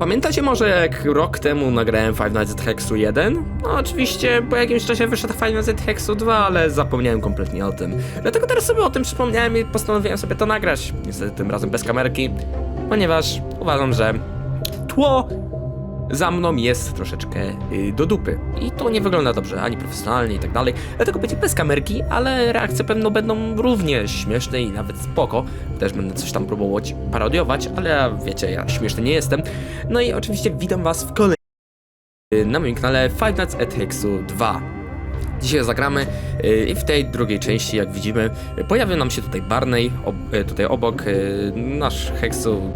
Pamiętacie może jak rok temu nagrałem Five Nights at Hexu 1? No oczywiście po jakimś czasie wyszedł Five Nights at Hexu 2, ale zapomniałem kompletnie o tym. Dlatego teraz sobie o tym przypomniałem i postanowiłem sobie to nagrać. Niestety tym razem bez kamerki, ponieważ uważam, że tło za mną jest troszeczkę y, do dupy. I to nie wygląda dobrze, ani profesjonalnie i tak dalej. Dlatego będzie bez kamerki, ale reakcje pewno będą równie śmieszne i nawet spoko. Też będę coś tam próbować parodiować, ale wiecie, ja śmieszny nie jestem. No i oczywiście witam was w kolejnym na moim kanale Five Nights at Hexu 2. Dzisiaj zagramy y, i w tej drugiej części, jak widzimy, y, pojawił nam się tutaj Barney, ob, y, tutaj obok, y, nasz Hexu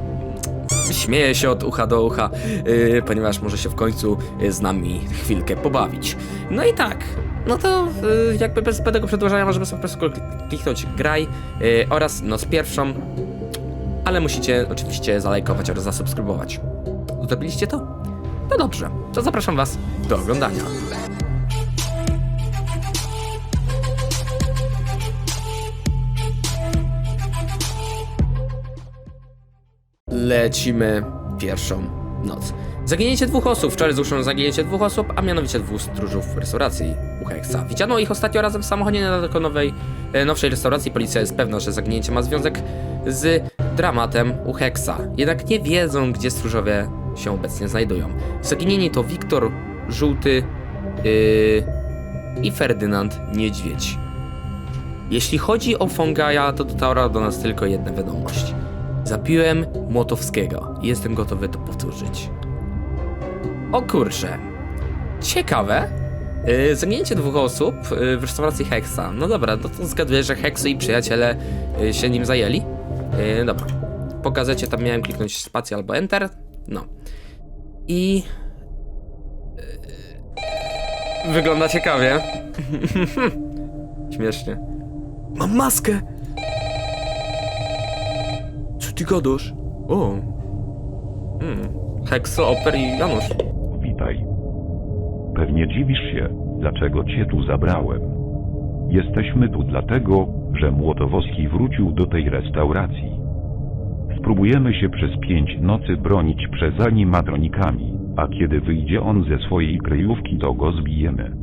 śmieje się od ucha do ucha, yy, ponieważ może się w końcu yy, z nami chwilkę pobawić. No i tak, no to yy, jakby bez zbędnego przedłużania możemy sobie po prostu klik- kliknąć graj yy, oraz no z pierwszą, ale musicie oczywiście zalajkować oraz zasubskrybować. Zrobiliście to? No dobrze, to zapraszam was do oglądania. Lecimy pierwszą noc. Zaginięcie dwóch osób. Wczoraj zgłoszono zaginięcie dwóch osób, a mianowicie dwóch stróżów restauracji u Hexa. Widziano ich ostatnio razem w samochodzie niedaleko nowej, e, nowszej restauracji. Policja jest pewna, że zaginięcie ma związek z dramatem u Hexa. Jednak nie wiedzą, gdzie stróżowie się obecnie znajdują. Zaginieni to Wiktor Żółty yy, i Ferdynand Niedźwiedź. Jeśli chodzi o Fongaja, to dotarła do nas tylko jedna wiadomość. Zapiłem Młotowskiego i jestem gotowy to powtórzyć. O kurczę. Ciekawe. Yy, dwóch osób yy, w restauracji Hexa. No dobra, no to zgaduję, że Hexy i przyjaciele yy, się nim zajęli. Yy, dobra. Po gazecie tam miałem kliknąć spację albo enter. No. I... Yy, wygląda ciekawie. Śmiesznie. Mam maskę! Ty gadasz? O. Hmm. Hekso, Oper i Janusz. Witaj. Pewnie dziwisz się, dlaczego cię tu zabrałem. Jesteśmy tu dlatego, że Młotowski wrócił do tej restauracji. Spróbujemy się przez pięć nocy bronić przed animatronikami, a kiedy wyjdzie on ze swojej kryjówki to go zbijemy.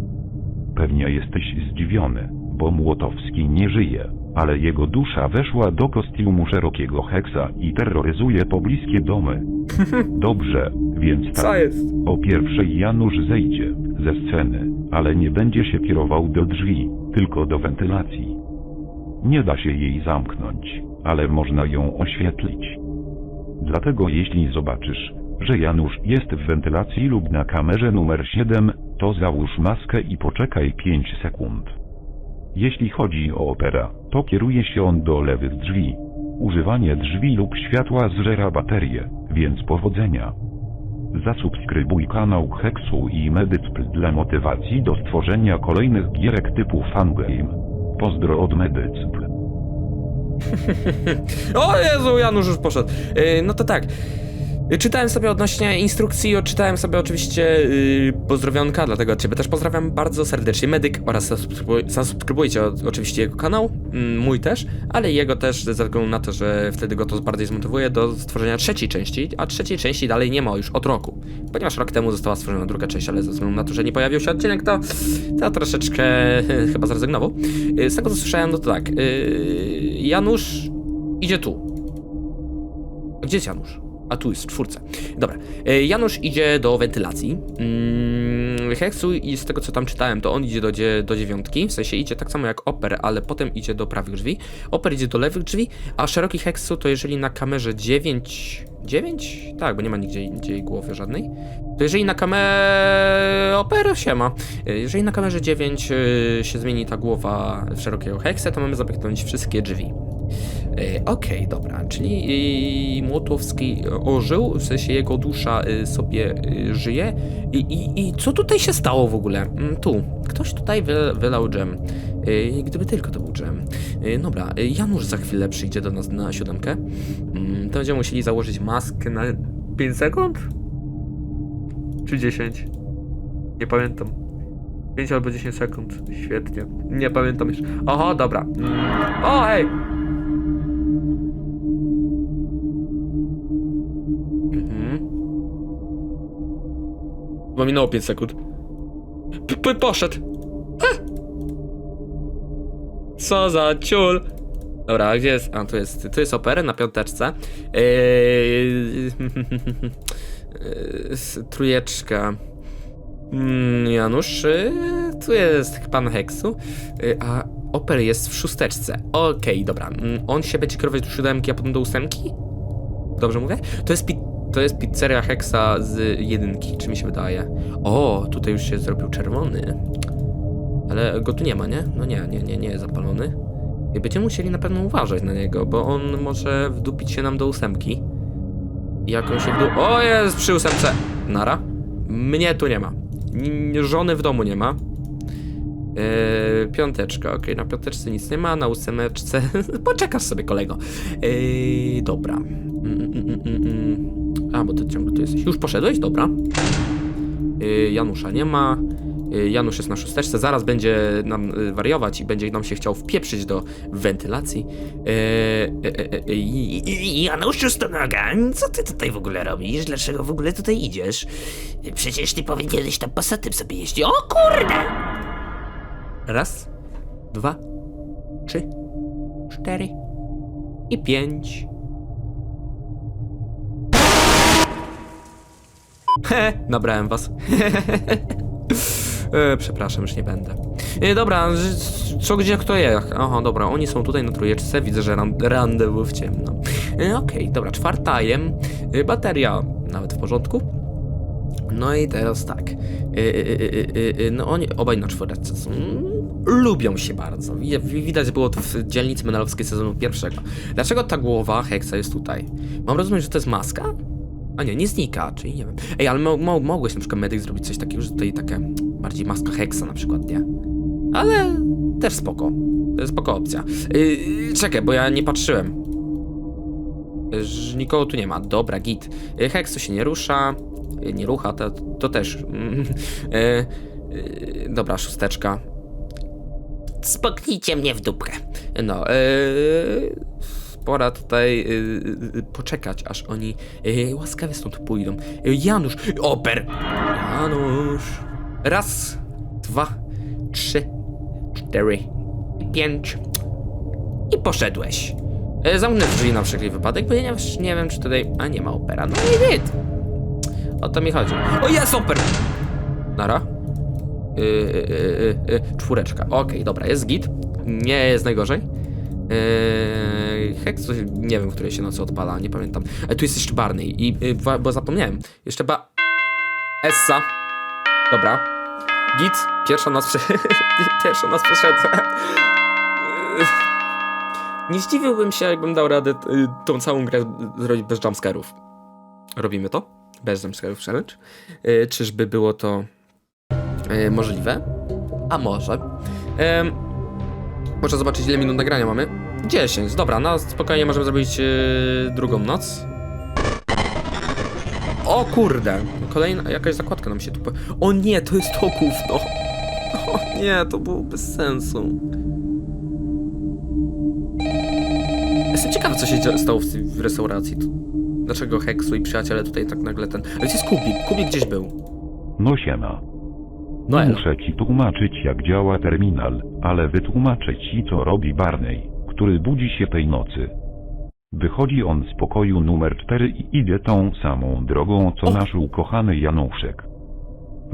Pewnie jesteś zdziwiony, bo Młotowski nie żyje, ale jego dusza weszła do kostiumu szerokiego heksa i terroryzuje pobliskie domy. Dobrze, więc Co tak. jest? O pierwszej Janusz zejdzie ze sceny, ale nie będzie się kierował do drzwi, tylko do wentylacji. Nie da się jej zamknąć, ale można ją oświetlić. Dlatego jeśli zobaczysz, że Janusz jest w wentylacji lub na kamerze numer 7, to załóż maskę i poczekaj 5 sekund. Jeśli chodzi o opera, to kieruje się on do lewych drzwi. Używanie drzwi lub światła zżera baterię, więc powodzenia. Zasubskrybuj kanał Hexu i Medycpl dla motywacji do stworzenia kolejnych gierek typu Fangame. Pozdro od Medycpl. O Jezu, Janusz już poszedł. Yy, no to tak. Czytałem sobie odnośnie instrukcji, odczytałem sobie oczywiście yy, pozdrowionka, dlatego ciebie też pozdrawiam bardzo serdecznie, Medyk oraz zasubskrybuj, zasubskrybujcie o, oczywiście jego kanał, mm, mój też, ale jego też ze względu na to, że wtedy go to bardziej zmotywuje do stworzenia trzeciej części, a trzeciej części dalej nie ma już od roku, ponieważ rok temu została stworzona druga część, ale ze względu na to, że nie pojawił się odcinek, to, to troszeczkę chyba zrezygnował. Yy, z tego co słyszałem, no to tak, yy, Janusz idzie tu. Gdzie jest Janusz? A tu jest czwórce. Dobra. E, Janusz idzie do wentylacji. Mm, Heksu i z tego co tam czytałem, to on idzie do, do dziewiątki. W sensie idzie tak samo jak Oper, ale potem idzie do prawych drzwi. Oper idzie do lewych drzwi, a szeroki Heksu to jeżeli na kamerze 9. 9? Tak, bo nie ma nigdzie jej głowy żadnej. To jeżeli na kamerze. Oper się ma. E, Jeżeli na kamerze 9 e, się zmieni ta głowa w szerokiego Heksa, to mamy zamknąć wszystkie drzwi. E, Okej, dobra, czyli e, Młotowski ożył, w sensie jego dusza e, sobie e, żyje. I, i, I co tutaj się stało w ogóle? Mm, Tu, ktoś tutaj wy, wylał dżem. E, Gdyby tylko to był dżem. E, Dobra, e, Janusz za chwilę przyjdzie do nas na siódemkę. Mm, To będziemy musieli założyć maskę na 5 sekund? Czy 10? Nie pamiętam. 5 albo 10 sekund. Świetnie. Nie pamiętam już. Oho, dobra. O, hej! Bo minęło 5 sekund. P -p poszedł. Co za ciul. Dobra, a gdzie jest? A, tu jest, tu jest opery na piąteczce. Eee, s- trójeczka. Mm, Janusz, y, tu jest pan Heksu, y, a Oper jest w szósteczce. Okej, dobra. Mm, On się będzie kierować do siódemki, a potem do ósemki? Dobrze mówię? To jest, pi to jest pizzeria Heksa z jedynki, czy mi się wydaje. O, tutaj już się zrobił czerwony. Ale go tu nie ma, nie? No nie, nie, nie, nie jest zapalony. I będziemy musieli na pewno uważać na niego, bo on może wdupić się nam do ósemki. Jak on się wdu... O, jest przy ósemce! Nara. Mnie tu nie ma. Żony w domu nie ma. Yy, piąteczka, okej, na piąteczce nic nie ma, na ósemeczce... Poczekasz sobie, kolego. Yy, dobra. Mm, mm, mm, mm, mm. Bo ty ciągle tu jesteś. Już poszedłeś? Dobra. Yy, Janusza nie ma. Yy, Janusz jest na szósteczce, zaraz będzie nam yy, wariować i będzie nam się chciał wpieprzyć do wentylacji. Yy, yy, yy, Januszu Stonoga, co ty tutaj w ogóle robisz? Dlaczego w ogóle tutaj idziesz? Przecież ty powinieneś tam pasatem sobie jeździć. O kurde! Raz, dwa, trzy, cztery i pięć. He, nabrałem was. e, przepraszam, już nie będę. E, dobra, co gdzie kto jak? Aha, dobra, oni są tutaj na trójeczce, widzę, że ran- randewu w ciemno. E, Okej, dobra, czwarta jem. E, bateria nawet w porządku. No i teraz tak. Y, y, y, no oni obaj na czwórce są. Lubią się bardzo. Wi- wi- Widać było to w dzielnicy menelowskiej sezonu pierwszego. Dlaczego ta głowa Hexa jest tutaj? Mam rozumieć, że to jest maska? A nie, nie znika, czyli nie wiem. Ej, ale mo mo mogłeś na przykład medyk zrobić coś takiego, że tutaj takie bardziej maska Hexa na przykład, nie? Ale też spoko. To jest spoko opcja. Yy, czekaj, bo ja nie patrzyłem. Że nikogo tu nie ma. Dobra, git. Yy, to się nie rusza. Yy, Nie rucha, to, to też. Yy, yy, dobra, szósteczka. Spoknijcie mnie w dupkę. No, yy, pora tutaj yy, yy, poczekać, aż oni łaskawie stąd pójdą. Janusz, oper! Janusz. Raz, dwa, trzy, cztery pięć. I poszedłeś. Yy, zamknę drzwi na wszelki wypadek, ja nie, wiem, czy tutaj... A, nie ma opera. No i git. O to mi chodzi. O, jest oper! Nara. Yy, yy, yy, yy, czwóreczka. Okej, dobra, jest git. Nie jest najgorzej. Hex, coś- nie wiem, w której się nocy odpala, nie pamiętam. Ale tu jest jeszcze Barney, i, wa- bo zapomniałem. Jeszcze ba... Essa. Dobra. Git. Pierwsza noc prze... Pierwsza noc przeszedłem. Yy, Nie zdziwiłbym się, jakbym dał radę yy, tą całą grę zrobić bez jumpscarów. Robimy to? Bez jumpscarów challenge. Yy, czyżby było to yy, możliwe? A może. Muszę zobaczyć, ile minut nagrania mamy. 10, dobra, no spokojnie możemy zrobić yy, drugą noc. O kurde, kolejna jakaś zakładka nam się tu... po- O nie, to jest to gówno. O nie, to było bez sensu. Jestem ciekawy, co się stało w, tej- w restauracji. Dlaczego Heksu i przyjaciele tutaj tak nagle ten... Ale gdzie jest Kubik? Kubik gdzieś był. No siema. No muszę ci tłumaczyć jak działa terminal, ale wytłumaczę ci co robi Barney, który budzi się tej nocy. Wychodzi on z pokoju numer 4 i idzie tą samą drogą co nasz ukochany Januszek.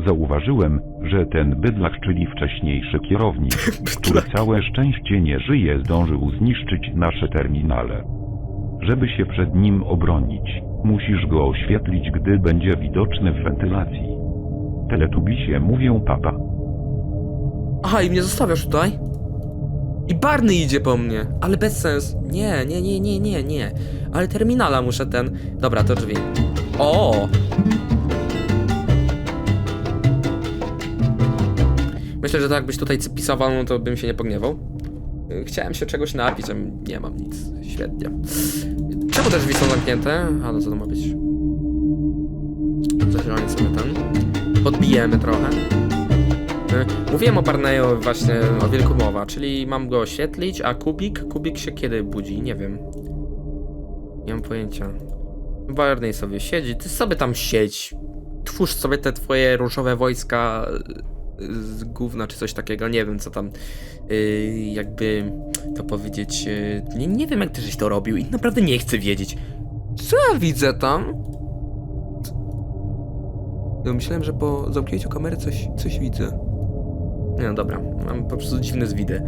Zauważyłem, że ten bydlak, czyli wcześniejszy kierownik, który całe szczęście nie żyje, zdążył zniszczyć nasze terminale. Żeby się przed nim obronić, musisz go oświetlić, gdy będzie widoczny w wentylacji. Teletubisie mówią papa. Aha, i mnie zostawiasz tutaj? I Barney idzie po mnie, ale bez sens. Nie, nie, nie, nie, nie, nie. Ale terminala muszę ten. Dobra, to drzwi. O! Myślę, że to jakbyś tutaj pisował, no to bym się nie pogniewał. Chciałem się czegoś napić, a nie mam nic. Świetnie. Czemu te drzwi są zamknięte? A no co to ma być? Zazielanie sobie ten. Podbijemy trochę. Mówiłem o Barneyu właśnie o wilku mowa, czyli mam go oświetlić, a Kubik? Kubik się kiedy budzi? Nie wiem. Nie mam pojęcia. Barney sobie siedzi, ty sobie tam siedź. twórz sobie te twoje różowe wojska y, z gówna czy coś takiego, nie wiem co tam y, jakby to powiedzieć, y, nie, nie wiem jak ty żeś to robił i naprawdę nie chcę wiedzieć. Co ja widzę tam? No, myślałem, że po zamknięciu kamery coś, coś widzę. No dobra, mam po prostu dziwne zwidy.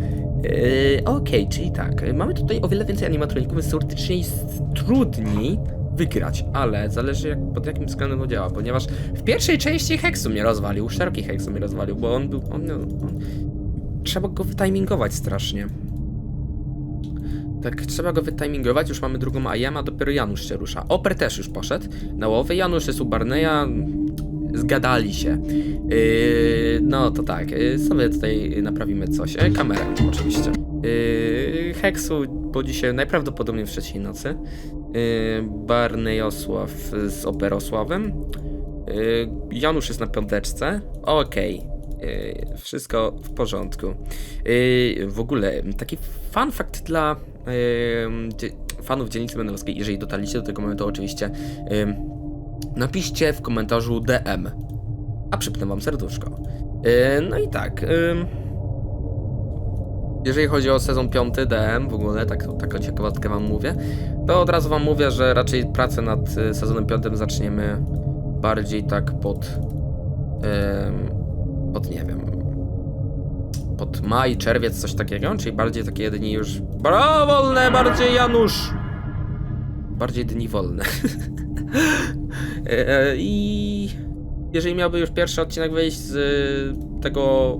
Yy, Okej, czyli tak, mamy tutaj o wiele więcej animatroników, więc teoretycznie jest trudniej wygrać, ale zależy jak, pod jakim względem to działa, ponieważ w pierwszej części Hexu mnie rozwalił, szeroki Hexu mnie rozwalił, bo on był, on, on, trzeba go wytimingować strasznie. Tak, trzeba go wytimingować, już mamy drugą IM, a dopiero Janusz się rusza. Oper też już poszedł na łowy, Janusz jest u Barneya, zgadali się. Yy, no to tak, yy, sobie tutaj naprawimy coś. E, kamerę oczywiście. Yy, Heksu, bo dzisiaj najprawdopodobniej w trzeciej nocy. Yy, Barneyosław z Operosławem. Yy, Janusz jest na piąteczce. Okej. Yy, wszystko w porządku. Yy, w ogóle taki fun fact dla yy, fanów dzielnicy Menelowskiej, jeżeli dotarliście do tego momentu oczywiście, yy, napiszcie w komentarzu DM, a przypnę wam serduszko. Yy, no i tak. ym, jeżeli chodzi o sezon 5 DM, w ogóle, tak, taką ciekawostkę wam mówię, to od razu wam mówię, że raczej pracę nad y, sezonem 5 zaczniemy bardziej tak pod. ym, pod nie wiem. Pod maj, czerwiec, coś takiego, czyli bardziej takie dni już. Bra, wolne, bardziej Janusz! Bardziej dni wolne. E, I jeżeli miałby już pierwszy odcinek wyjść z y, tego.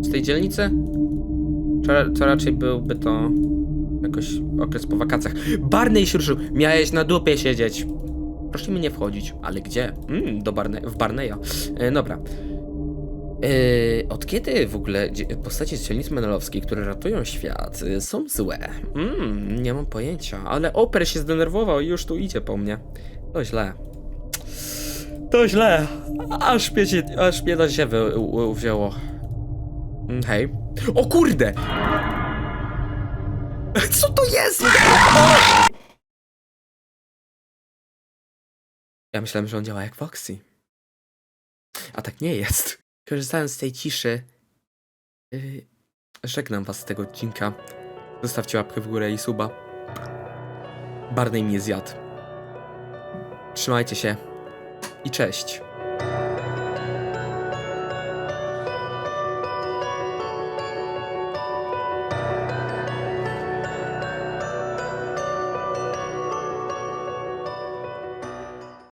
z tej dzielnicy, to, raczej byłby to jakoś okres po wakacjach. Barney się ruszył, miałeś na dupie siedzieć. Prosimy nie wchodzić, ale gdzie? Mm, do Barney, w Barneya. E, dobra. E, od kiedy w ogóle postacie z dzielnicy menelowskiej, które ratują świat, y, są złe? Mm, nie mam pojęcia, ale Oper się zdenerwował i już tu idzie po mnie. To źle. To źle. Aż mnie, się, aż mnie na ziemię wzięło. Mm, Hej. O kurde! Co to jest? Ja myślałem, że on działa jak Foxy. A tak nie jest. Korzystając z tej ciszy, yy, żegnam was z tego odcinka. Zostawcie łapkę w górę i suba. Barney mnie zjadł. Trzymajcie się i cześć.